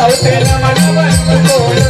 Tell them I never to go.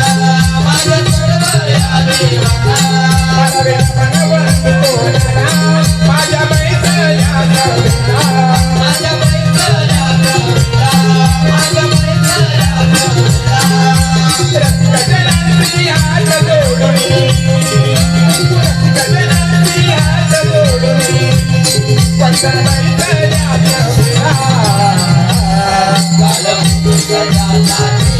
Thank you.